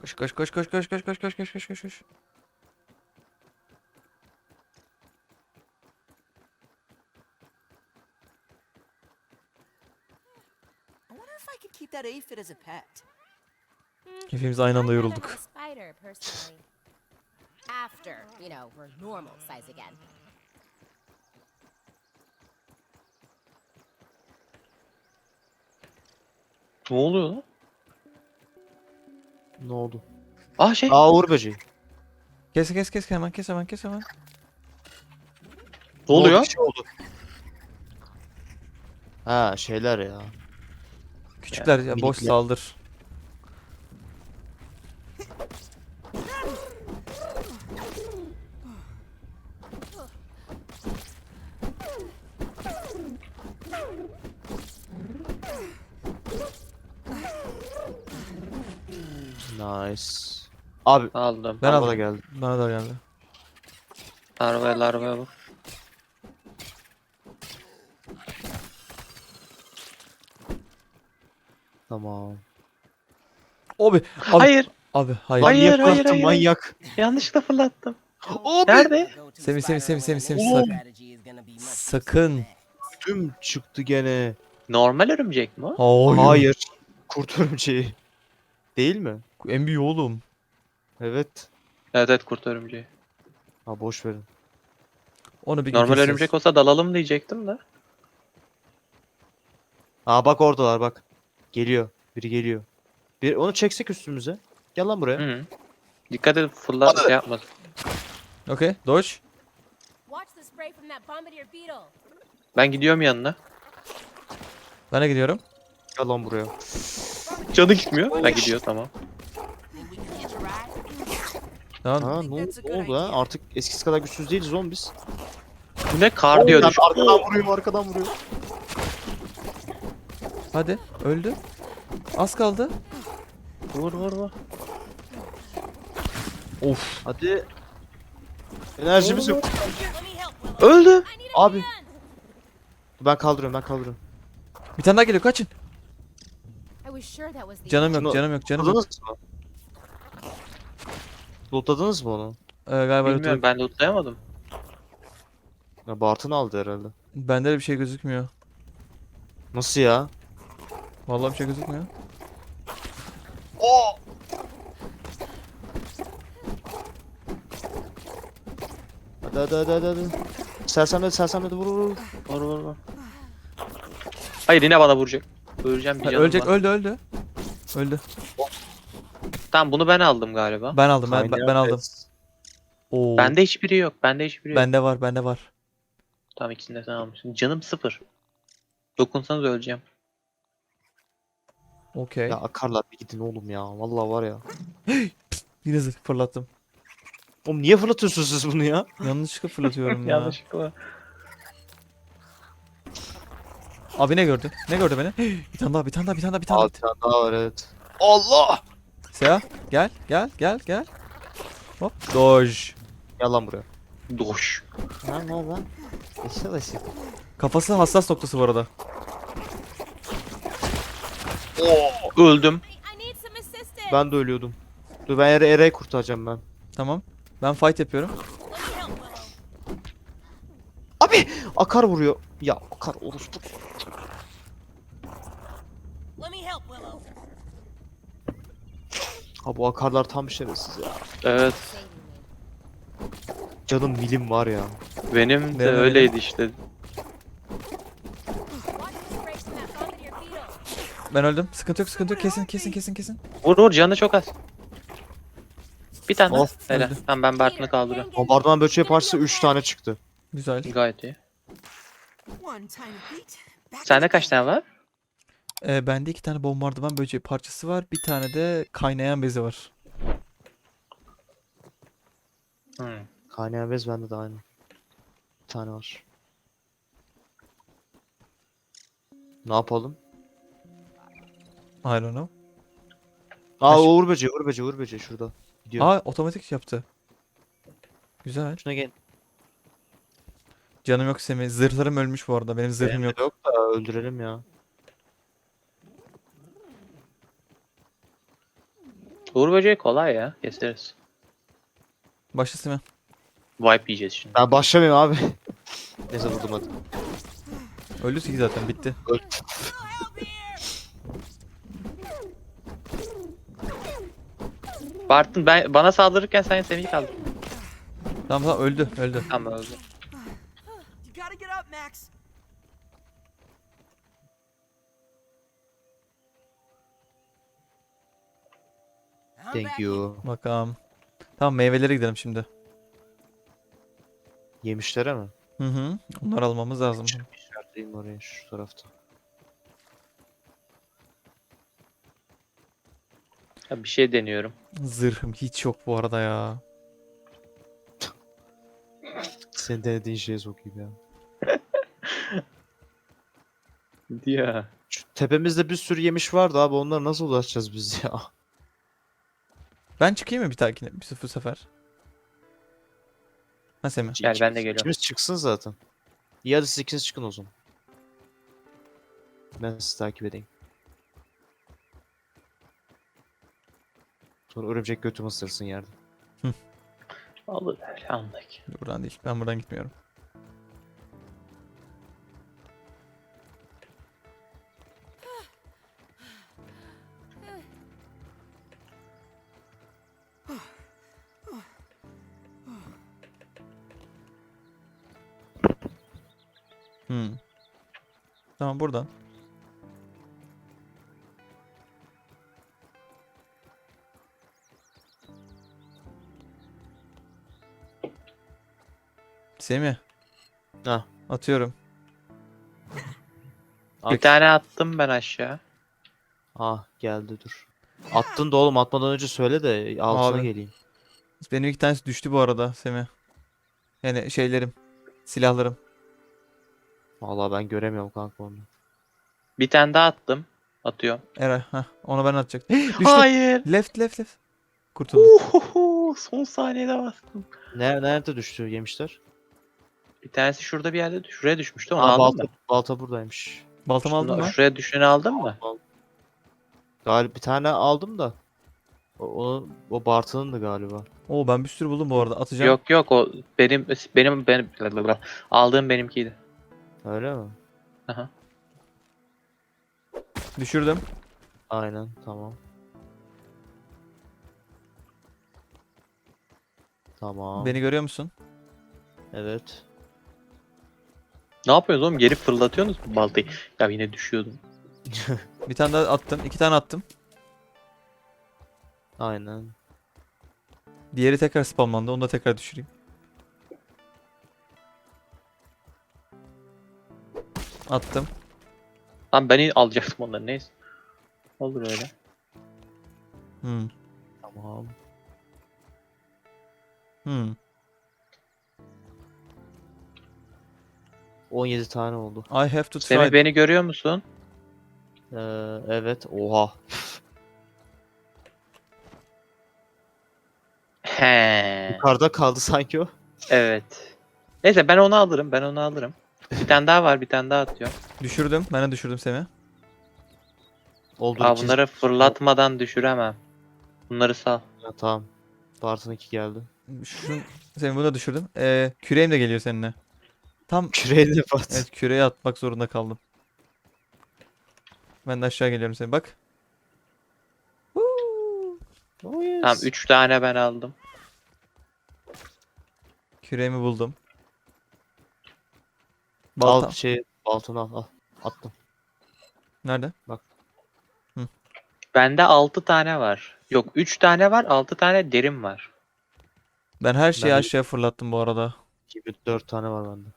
Koş koş koş koş koş koş koş koş koş koş koş koş. I wonder if I could keep that aphid as a pet. Hepimiz aynı anda yorulduk. After, you know, we're normal size again. Ne oluyor lan? Ne oldu? Ah şey. Aa Uğur böceği. Kes kes kes hemen kes hemen kes hemen. ne oluyor? Bir şey oldu. Ha şeyler ya. Küçükler ya boş minikler. saldır. Nice. Abi Aldım. Ben bana aldım. da geldi. Bana da geldi. Larvaya larvaya bak. Tamam. Abi abi Hayır. abi hayır. Hayır, manyak hayır, hayır. manyak. Yanlışlıkla fırlattım. Abi. Nerede? Semih, Semih, Semih, Semih, Semih, Oğlum. Sakın. Tüm çıktı gene. Normal örümcek mi o? Hayır. Hayır. Kurt örümceği. Değil mi? En büyüğü oğlum. Evet. Evet evet kurt örümceği. Ha boş verin. Onu bir Normal keseriz. örümcek olsa dalalım diyecektim de. Aa bak oradalar bak. Geliyor. Biri geliyor. Bir onu çeksek üstümüze. Gel lan buraya. Hı. Dikkat edin fırla şey yapmasın. Okey. Dodge. Watch the spray from that bombardier beetle. Ben gidiyorum yanına. Ben de gidiyorum. Gel lan buraya. Canı gitmiyor. Ha gidiyor tamam. Tamam. Ha ne, oldu- ha? Artık eskisi kadar güçsüz değiliz oğlum biz. Bu ne kar diyor Lan. Arkadan vuruyor arkadan vuruyor. Hadi. Öldü. Az kaldı. Vur vur vur. Of. Hadi. Enerjimiz yok. Öldü. Abi. Ben kaldırıyorum ben kaldırıyorum. Bir tane daha geliyor. Kaçın. Canım yok, Şunu- canım yok, canım yok. Mı? Lootladınız mı onu? Ee, galiba Bilmiyorum ben de lootlayamadım. Ya Bartın aldı herhalde. Bende de bir şey gözükmüyor. Nasıl ya? Vallahi bir şey gözükmüyor. Hadi hadi hadi hadi. hadi. Sersemledi sersemledi vur vur vur. Vur vur vur. Hayır yine bana vuracak. Öleceğim bir Ha, canım ölecek, var. öldü, öldü. Öldü. Tamam bunu ben aldım galiba. Ben aldım, ben, ben, ben aldım. Oo. Bende hiçbiri yok. Bende hiçbiri yok. Bende var, bende var. Tamam ikisini de sen almışsın. Canım sıfır. Dokunsanız öleceğim. Okey. Ya akarlar bir gidin oğlum ya. Vallahi var ya. Yine zırh fırlattım. Oğlum niye fırlatıyorsunuz siz bunu ya? Yanlışlıkla fırlatıyorum ya. Yanlışlıkla. Abi ne gördü? Ne gördü beni? bir tane daha, bir tane daha, bir tane daha, bir tane daha. bir tane daha var evet. Allah! Seha, gel, gel, gel, gel. Hop, dodge. Gel lan buraya. Doş. Lan lan lan. Eşe başı. Kafası hassas noktası bu arada. Öldüm. Some assistance. Ben de ölüyordum. Dur ben Ere Ere'yi kurtaracağım ben. Tamam. Ben fight yapıyorum. Abi! Akar vuruyor. Ya akar orospu. Let me help Willow. Ha bu akarlar tam şerefsiz ya. Evet. Canım milim var ya. Benim de Benim de öyleydi işte. Ben öldüm. Sıkıntı yok, sıkıntı yok. Kesin, kesin, kesin, kesin. Vur vur canı çok az. Bir tane. Of, Helal. öldü. Tamam ben Bartın'ı kaldırıyorum. Bombardıman böceği parçası 3 tane çıktı. Güzel. Gayet iyi. Sende kaç tane var? Ee, bende iki tane bombardıman böceği parçası var. Bir tane de kaynayan bezi var. Hı. Kaynayan bez bende de aynı. Bir tane var. Ne yapalım? I don't know. Aa Kaç- Uğur böceği, Uğur böceği, Uğur böceği şurada. Gidiyor. Aa otomatik yaptı. Güzel. Şuna gel. Canım yok Semih. Zırhlarım ölmüş bu arada. Benim zırhım Benim yok. de yok da öldürelim ya. Uğur böceği kolay ya. Keseriz. Başlasın mı? Wipe yiyeceğiz şimdi. Ben başlamayayım abi. Neyse vurdum hadi. Öldü ki zaten bitti. Öl. Bartın ben bana saldırırken sen Semih'i kaldır. Tamam tamam öldü öldü. Tamam öldü. Thank you. Bakalım. Tamam meyvelere gidelim şimdi. Yemişlere mi? Hı hı. Onları almamız lazım. İşaretleyeyim oraya şu tarafta. Ya bir şey deniyorum. Zırhım hiç yok bu arada ya. Senin denediğin şeye sokayım ya. Diyor. Şu tepemizde bir sürü yemiş vardı abi onlara nasıl ulaşacağız biz ya? Ben çıkayım mı bir dahakine? Bir sıfır sefer. Ha Semih. Gel, ben de geliyorum. İkimiz çıksın zaten. İyi hadi siz ikiniz çıkın o zaman. Ben sizi takip edeyim. Sonra örümcek götümü ısırsın yerde. Olur öyle anladık. Buradan değil. Ben buradan gitmiyorum. Buradan. Semih. Ha. Atıyorum. Bir tane attım ben aşağı. Ah geldi dur. Attın da oğlum atmadan önce söyle de altına Abi. geleyim. Benim iki tanesi düştü bu arada Semih. Yani şeylerim. Silahlarım. Vallahi ben göremiyorum kanka onu. Bir tane daha attım. Atıyorum. Eray. Heh, onu ben atacaktım. düştü. Hayır. Left left left. Kurtuldum. Uhuhu, son saniyede bastım. Ne, nerede düştü yemişler? Bir tanesi şurada bir yerde düş. Şuraya düşmüştü onu Aa, aldın balta, mı? balta buradaymış. Baltamı aldın mı? Şuraya düşeni aldın mı? Galiba bir tane aldım da. O, o, o Bartı'nın da galiba. Oo ben bir sürü buldum bu arada. Atacağım. Yok yok o benim benim benim aldığım benimkiydi. Öyle mi? Aha. Düşürdüm. Aynen tamam. Tamam. Beni görüyor musun? Evet. Ne yapıyorsunuz oğlum? Geri fırlatıyorsunuz mu baltayı? Ya yine düşüyordum. Bir tane daha attım. iki tane attım. Aynen. Diğeri tekrar spamlandı. Onu da tekrar düşüreyim. Attım. Lan ben alacaktım onları neyse. Olur öyle. Hmm. Tamam. Hmm. 17 tane oldu. I have to Semih try. beni görüyor musun? Ee, evet. Oha. He. Yukarıda kaldı sanki o. Evet. Neyse ben onu alırım. Ben onu alırım. Bir tane daha var. Bir tane daha atıyorum. Düşürdüm. Ben de düşürdüm Semih. Oldu Aa, ikiz- bunları fırlatmadan düşüremem. Bunları sal. Ya, tamam. Bartın 2 geldi. Şunu, Semih bunu da düşürdüm. Ee, küreğim de geliyor seninle. Tam Küreğe de bat. evet küreğe atmak zorunda kaldım. Ben de aşağı geliyorum Semih. Bak. Huu. Oh, yes. Tamam 3 tane ben aldım. Küreğimi buldum. Al Baltam. şey baltanı al al. Attım. Nerede? Bende 6 tane var. Yok 3 tane var. 6 tane derim var. Ben her şeyi Ben aşağıya fırlattım bu arada. Gibi 4 tane var bende.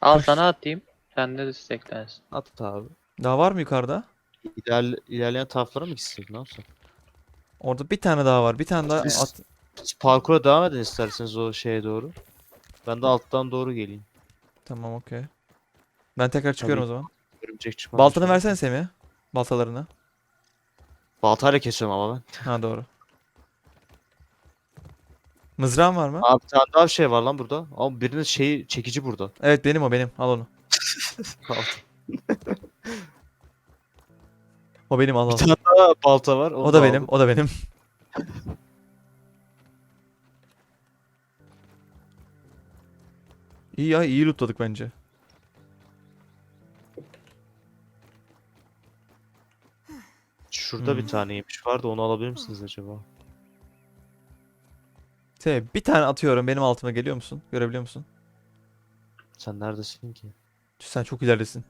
Al Kaç? sana atayım. Sen de desteklensin. At abi. Daha var mı yukarıda? İler, ilerleyen taraflara mı gitsek ne yapsak? Orada bir tane daha var. Bir tane daha Biz- at. Siz parkura devam edin isterseniz o şeye doğru. Ben de alttan doğru geleyim. Tamam okey. Ben tekrar çıkıyorum o zaman. Örümcek çıkmaz. Baltanı versene Semih. Baltalarını. Baltayla kesiyorum ama ben. Ha doğru. Mızrağın var mı? Abi bir tane daha şey var lan burada. Ama birinin şeyi çekici burada. Evet benim o benim. Al onu. O benim al bir al. tane daha balta var. onu O da da benim. aldım. O da benim. İyi ya iyi lootladık bence. Şurada bir Hmm. tane yemiş vardı onu alabilir misiniz acaba? Te bir tane atıyorum benim altıma geliyor musun? Görebiliyor musun? Sen neredesin ki? Sen çok ileridesin.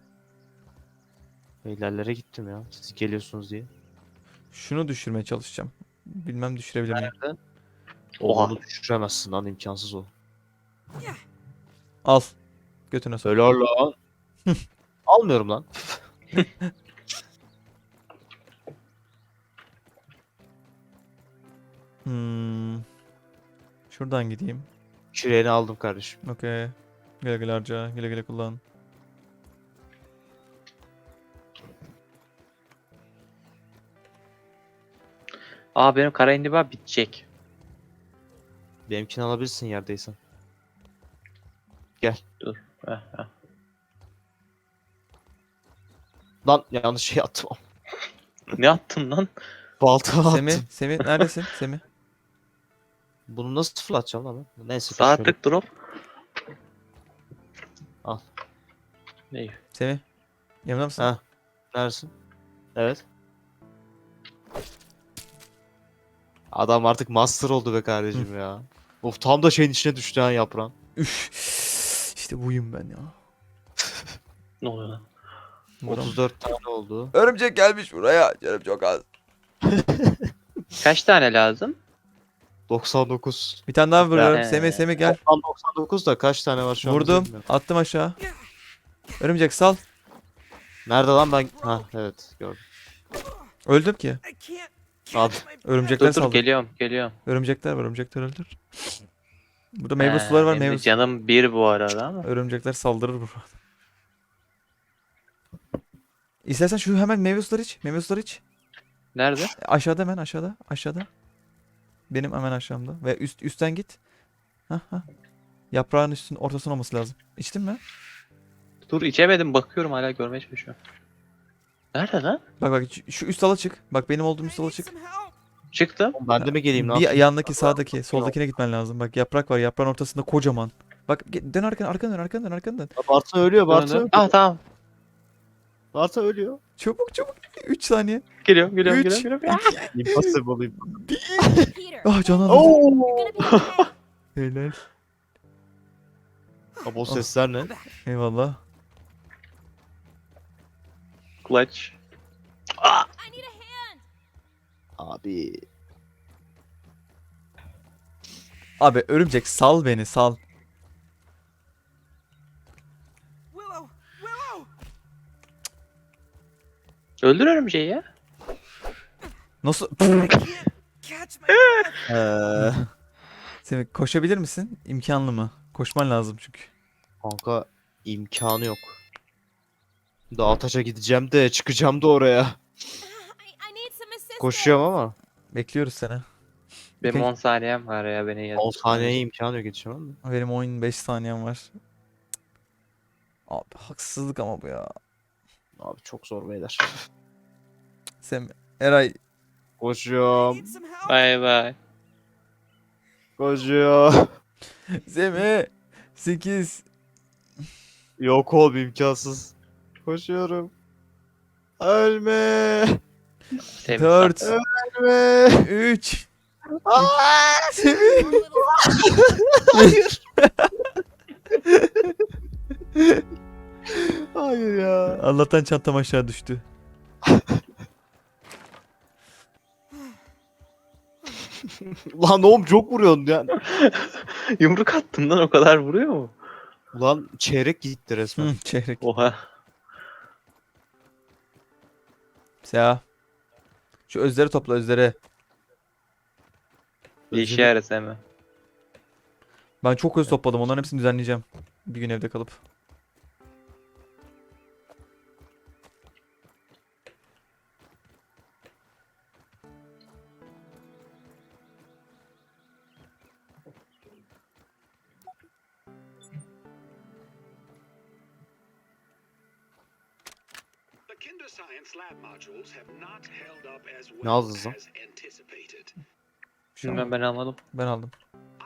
İlerlere gittim ya. Siz geliyorsunuz diye. Şunu düşürmeye çalışacağım. Bilmem düşürebilir miyim? Nerede? Oha. Onu düşüremezsin lan imkansız o. Al. Götüne sok. Helal lan. Almıyorum lan. Hmm. Şuradan gideyim. Küreğini aldım kardeşim. Okey. Güle güle harca. Güle güle kullan. Aa benim kara indiba bitecek. Benimkini alabilirsin yerdeysen. Dur. Heh, heh. Lan yanlış şey attım. Ne attın lan? Balta attım. Semih, Semih neredesin? Semih. Bunu nasıl fırlatacağım lan ben? Neyse. Sağ tık drop. Al. Ne? Semih. Yanımda mısın? Ha. Neredesin? Evet. Adam artık master oldu be kardeşim ya. Of tam da şeyin içine düştü ha yaprağın. Üf. İşte buyum ben ya. Ne oluyor lan? Buradan- 34 tane oldu. Örümcek gelmiş buraya. Canım çok az. Kaç tane lazım? 99. Bir tane daha vuruyorum. Ee, Semih, Semih gel. Toplam 99 da kaç tane var şu an Vurdum. bilmiyorum. Attım aşağı. Örümcek sal. Nerede lan ben? Ha evet gördüm. Öldüm ki. I can't Abi. Örümcekler Dur dur saldı. geliyorum geliyorum. Örümcekler var. Örümcekler öldür. Burada meyve Ee, suları var. benim de Meyve su- Canım bir bu arada ama. Örümcekler saldırır burada. İstersen şu hemen meyve suları iç. Meyve suları iç. Nerede? Aşağıda hemen aşağıda. Aşağıda. Benim hemen aşağımda. Ve üst üstten git. Hah hah. Yaprağın üstün ortasında olması lazım. İçtin mi? Dur içemedim bakıyorum hala görmeye çalışıyorum. Nerede lan? Bak bak şu- üst dala çık. Bak benim olduğum üst dala çık. Çıktım. Ben de mi geleyim lan? Bir yandaki sağdaki soldakine gitmen lazım. Bak yaprak var. Yaprağın ortasında kocaman. Bak ge- dön arkana arkana dön arkana dön arkana dön. Barta ölüyor Döndüm. ölüyor. Ah tamam. Barta ölüyor. Çabuk çabuk. 3 saniye. Geliyorum geliyorum Üç. geliyorum. geliyorum. Impossible. Peter, Ah canlandı. Oo. you're gonna be okay. Helal. Abi o sesler ne? Eyvallah. Clutch. I need a hand. Abi. Abi örümcek sal beni sal. Willow, Willow. Öldür örümceği ya. Nasıl? Semih koşabilir misin? İmkanlı mı? Koşman lazım çünkü. Kanka imkanı yok. Dağ taşa gideceğim de çıkacağım da oraya. I, I need some assistance. Koşuyorum ama Bekliyoruz seni. Benim Peki. 10 saniyem var ya beni yaz. 10 saniyeye imkanı yok yetişemem mi? Benim 15 saniyem var. Abi haksızlık ama bu ya. Abi çok zor beyler. Sem Eray Koşuyorum. Bay bay. Koşuyorum. Semih 8 Yok oğlum imkansız. Koşuyorum. Ölme. Semih 4 sakla. Ölme. 3 Aa! Semih Poor little Hayır. Hayır ya. Allah'tan çantam aşağı düştü. Lan oğlum çok vuruyorsun ya. Yumruk attım lan o kadar vuruyor mu? Ulan çeyrek gitti resmen. Hı, çeyrek. Oha. Ya. Şu özleri topla özleri. Bir işe yarasa hemen. Ben çok öz topladım. Onların hepsini düzenleyeceğim. Bir gün evde kalıp. Ne aldınız lan? Bilmem ben almadım. Ben aldım.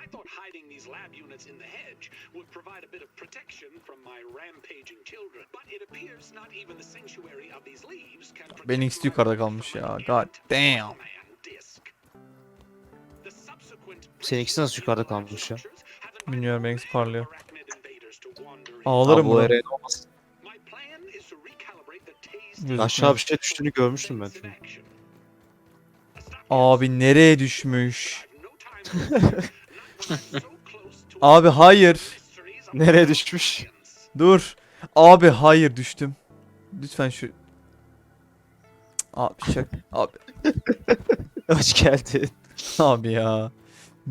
I thought hiding these lab units in the hedge would provide a bit of protection from my rampaging children. But it appears not even the sanctuary of these leaves can protect Benimkisi my yukarıda kalmış ya. God damn. Seninkisi nasıl yukarıda kalmış ya? Bilmiyorum benimkisi parlıyor. Ağlarım Abi bu. Eren Gözükmüyor. Aşağı bir şey düştüğünü görmüştüm ben. stopgap Abi nereye düşmüş? Abi hayır. Nereye düşmüş? Dur. Abi hayır düştüm. Lütfen şu... Abi şak... Abi. Hoş geldin. Abi ya.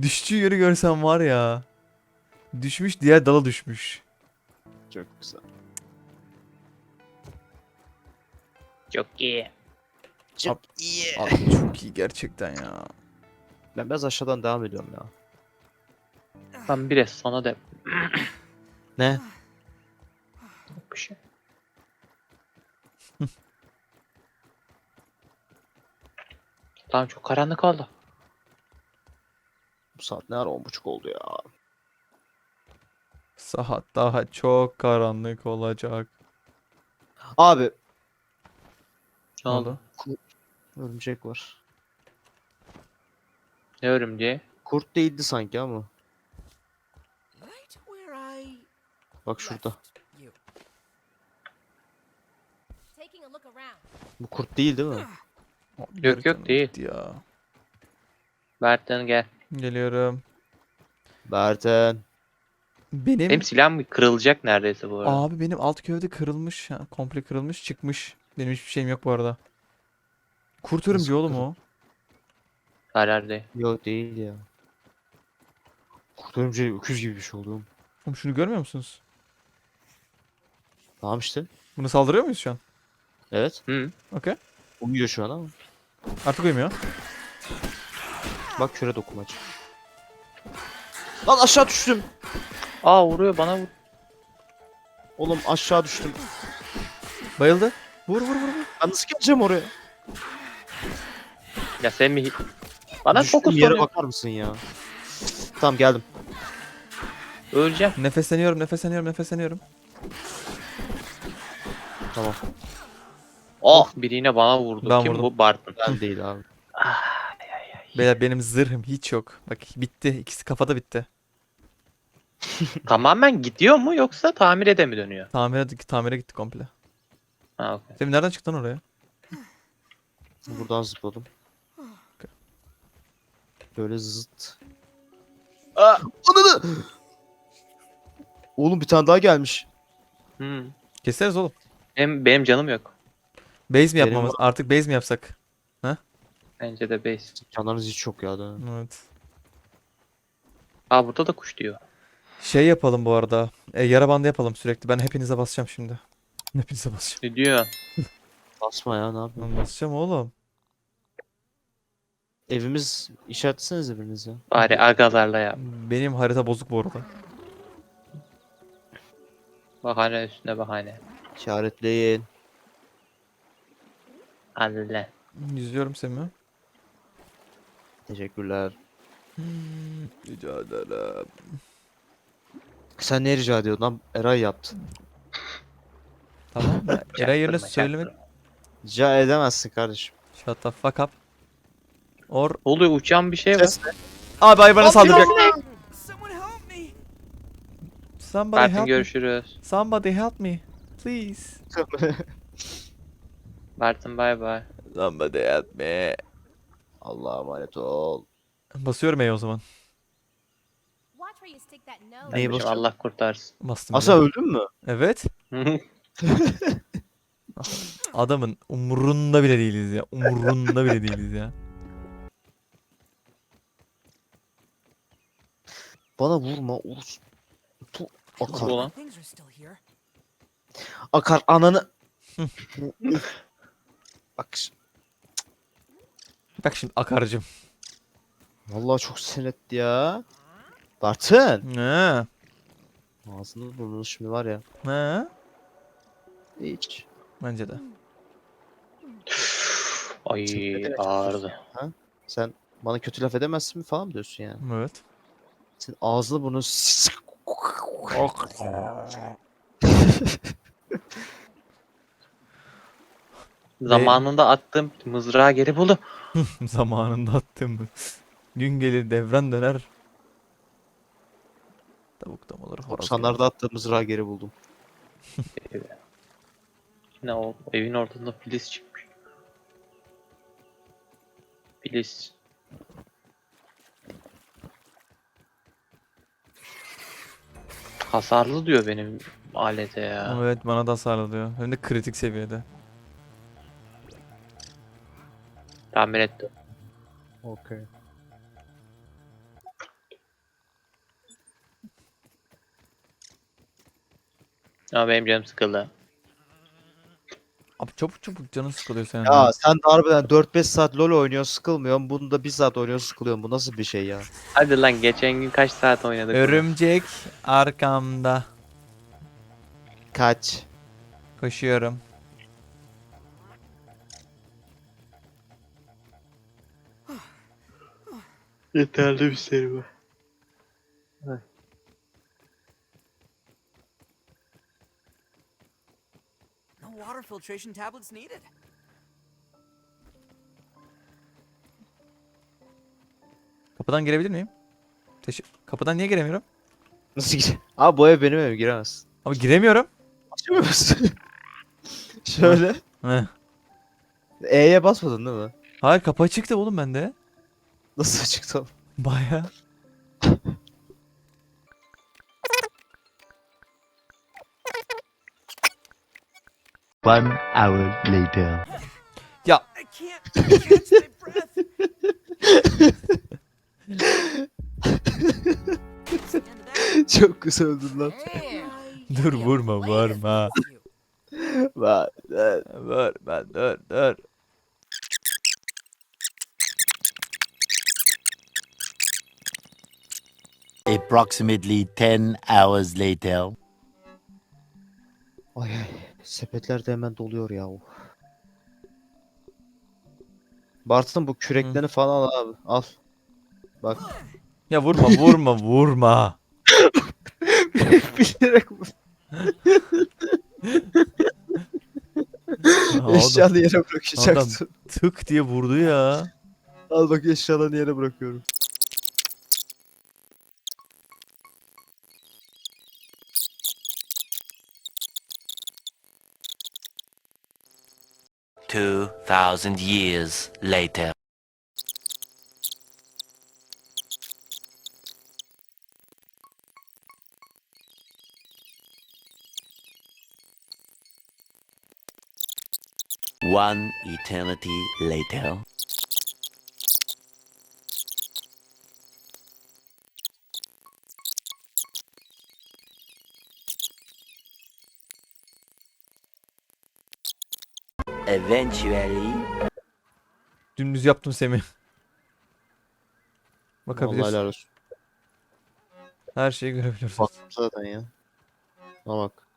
Düştüğü yeri görsem var ya. Düşmüş diğer dala düşmüş. Çok güzel. Çok iyi. Çok Abi çok iyi gerçekten ya. Ben biraz aşağıdan devam ediyorum ya. Ben biraz sana da Ne? bir şey. Tamam çok karanlık oldu. Bu saat ne ara 10.30 oldu ya. Saat daha çok karanlık olacak. Abi Ne oldu? Örümcek var. Ne örümceği? Kurt değildi sanki ama. Bak şurada. Bu kurt değil değil mi? Yok, yok, değil. Ya. Bertan gel. Geliyorum. Berten. Benim... Benim silahım kırılacak neredeyse bu arada. Abi benim alt gövde kırılmış. Komple kırılmış çıkmış. Benim hiçbir şeyim yok bu arada. Kurt örümceği oğlum o. Herhalde. Yok değil ya. Kurt örümceği öküz gibi bir şey oldu. oğlum. Oğlum şunu görmüyor musunuz? Tamam işte. Bunu saldırıyor muyuz şu an? Evet. Hı. Okey. Uyuyor şu an ama. Artık uyumuyor. Bak küre dokumaç. Lan aşağı düştüm. Aa vuruyor bana vur. Oğlum aşağı düştüm. Bayıldı. Vur vur vur. vur. Ben nasıl geleceğim oraya? Ya sen mi? Bana Düştüğüm fokus yere bakar mısın ya? Tamam geldim. Öleceğim. Nefesleniyorum nefesleniyorum nefesleniyorum. Tamam. Oh biri yine bana vurdu. Ben Kim vurdum. bu? Barton. Ben değil abi. Beyler benim zırhım hiç yok. Bak bitti. İkisi kafada bitti. Tamamen gidiyor mu yoksa tamir ede mi dönüyor? Tamire, tamire gitti komple. Ha okey. Sen nereden çıktın oraya? Buradan zıpladım. Böyle zıt. Aa! Ananı! Oğlum bir tane daha gelmiş. Hmm. Keseriz oğlum. Benim, benim canım yok. Base mi Benim yapmamız? Artık base mi yapsak? Bence de base. Canlarınız hiç çok ya. da. Evet. Aa burada da kuş diyor. Şey yapalım bu arada. E, yara bandı yapalım sürekli. Ben hepinize basacağım şimdi. Hepinize basacağım. Ne diyor? Basma ya ne yapıyorsun? Ben basacağım oğlum. Evimiz işaretlesenize biriniz ya. Bari agalarla yap. Benim harita bozuk bu arada. Bahane üstüne bahane. İşaretleyin. Allah. Yüzüyorum Semih. Teşekkürler. Rica ederim. Sen ne rica ediyordun lan? Eray yaptı. Tamam. Eray yerine Çaktırma, söyleme. Rica edemezsin kardeşim. Shut the fuck up. Or... Ne oluyor uçan bir şey var. Ses Abi hayvana saldıracak. Someone help me! Somebody help me. görüşürüz. Somebody help me. Please. Barton bay bay. Somebody help me. Allah'a emanet ol. Basıyorum E'ye o zaman. Watch where you stick that nose. Neyi Kardeşim, basıyorsun? Allah kurtarsın. Bastım. Asa öldün mü? Evet. Adamın umurunda bile değiliz ya. Umurunda bile değiliz ya. Bana vurma Urus. Tu akar. Ulan. Akar ananı. Bak ş- Bak şimdi akarcım. vallahi çok sinirletti ya. Bartın. Ne? Ağzını burnunu şimdi var ya. Ne? Hiç. Bence de. Ay ağırdı. Sen Bana kötü laf edemezsin mi falan mı diyorsun yani? Evet. Senin ağzını bunu Zamanında attığım mızrağı geri buldu. Zamanında attım. Gün gelir devran döner. Tavuk da mı olur? da mı 90'larda attığımız mızrağı geri buldum. Yine o evin ortasında filiz çıkmış. Filiz. Hasarlı diyor benim alete ya. Evet bana da hasar diyor. Hem de kritik seviyede. Tamir etti. Okey. Ama benim canım sıkıldı. Abi çabuk çabuk canın sıkılıyor senin. Ya sen de harbiden 4-5 saat LoL oynuyorsun sıkılmıyorsun. Bunu da 1 saat oynuyorsun sıkılıyorsun. Bu nasıl bir şey ya? Hadi lan geçen gün kaç saat oynadık? bunu? Örümcek arkamda. Kaç. Koşuyorum. Yeterli bir seri bu. Water filtration tablets needed. Kapıdan girebilir miyim? Teşe- Kapıdan niye giremiyorum? Nasıl gire? Abi bu ev benim evim giremez. Abi giremiyorum. Açamıyor musun? Şöyle. Heh. E'ye basmadın değil mi? Hayır kapı açıktı oğlum bende. Nasıl çıktı o? Baya. One hour later. Ya I can't catch my breath. Stand that. Çok güzel öldün lan. Dur vurma vurma. Bak, evet. Dur ben dur dur. Approximately 10 hours later. Ay ay. Sepetler de hemen doluyor ya. Bartın bu küreklerini falan al abi. Al. Bak. Ya vurma vurma vurma. Bilerek vur. Eşyalı yere bırakacaksın. tık diye vurdu ya. Al bak eşyalarını yere bırakıyorum. Two thousand years later. One eternity later. Eventually. Dümdüz yaptım Semih. Vallahi Bakabilirsin. helal olsun. Her şeyi görebiliyoruz. Baktım zaten ya. Ama bak.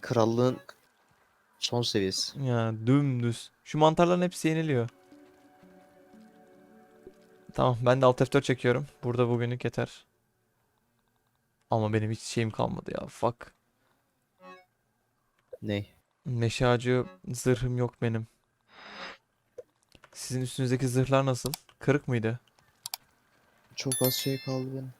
Krallığın son seviyesi. Ya dümdüz. Şu mantarların hepsi yeniliyor. Tamam ben de Alt F4 çekiyorum. Burada bugünlük yeter. Ama benim hiç şeyim kalmadı ya. Fuck. Ney? Meşe zırhım yok benim. Sizin üstünüzdeki zırhlar nasıl? Kırık mıydı? Çok az şey kaldı benim.